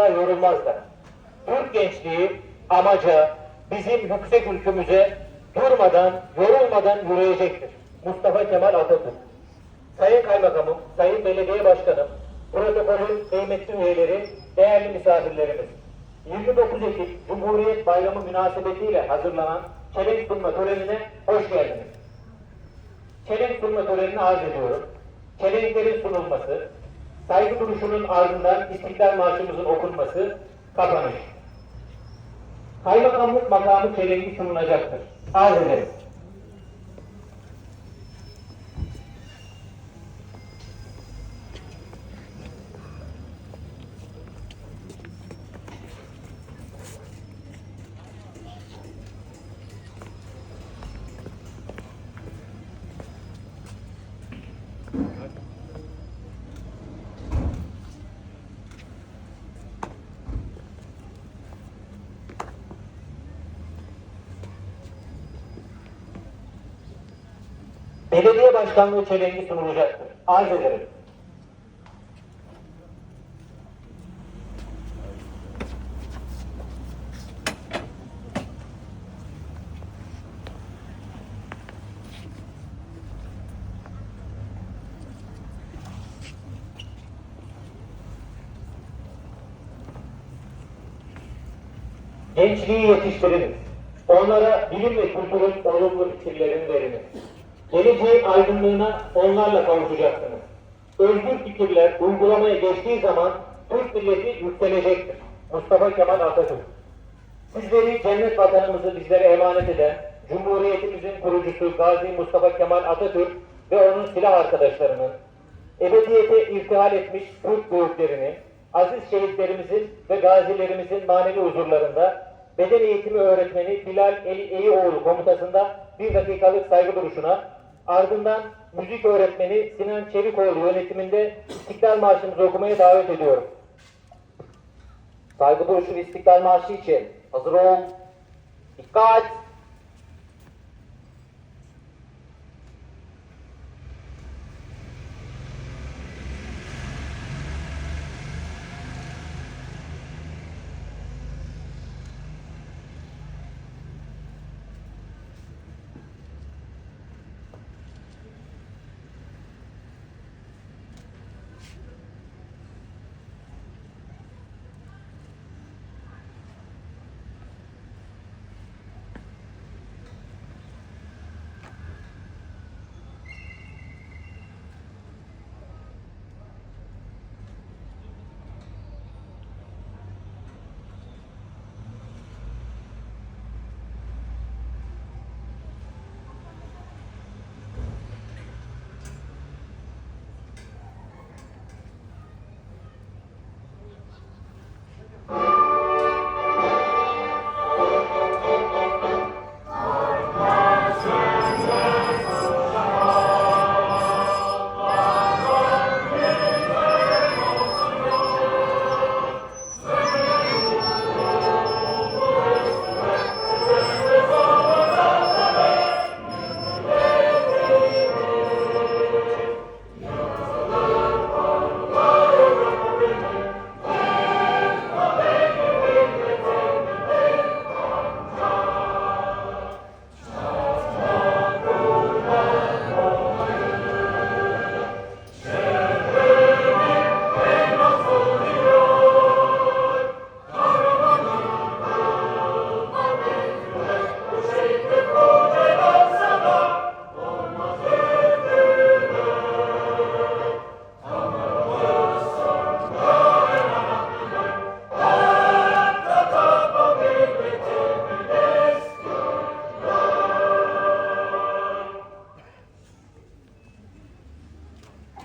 asla yorulmazlar. Türk gençliği amaca, bizim yüksek ülkümüze durmadan, yorulmadan yürüyecektir. Mustafa Kemal Atatürk. Sayın Kaymakamım, Sayın Belediye Başkanım, protokolün kıymetli üyeleri, değerli misafirlerimiz. 29 Ekim Cumhuriyet Bayramı münasebetiyle hazırlanan çelenk sunma törenine hoş geldiniz. Çelenk sunma törenini arz ediyorum. Çelenklerin sunulması, saygı duruşunun ardından İstiklal Marşımızın okunması, kapanış. Kaymakamlık makamı çelengi sunulacaktır. Arz ederim. Belediye başkanlığı çelengi sunulacaktır. Arz ederim. Gençliği yetiştiriniz. Onlara bilim ve kültürün olumlu fikirlerini veriniz. Geleceğin aydınlığına onlarla kavuşacaksınız. Özgür fikirler uygulamaya geçtiği zaman Türk milleti yükselecektir. Mustafa Kemal Atatürk. Sizleri cennet vatanımızı bizlere emanet eden Cumhuriyetimizin kurucusu Gazi Mustafa Kemal Atatürk ve onun silah arkadaşlarının ebediyete irtihal etmiş Türk büyüklerini, aziz şehitlerimizin ve gazilerimizin manevi huzurlarında beden eğitimi öğretmeni Bilal Eli Eyioğlu komutasında bir dakikalık saygı duruşuna, ardından müzik öğretmeni Sinan Çevikoğlu yönetiminde İstiklal Marşımızı okumaya davet ediyorum. Saygı duruşu İstiklal Marşı için hazır ol. Dikkat!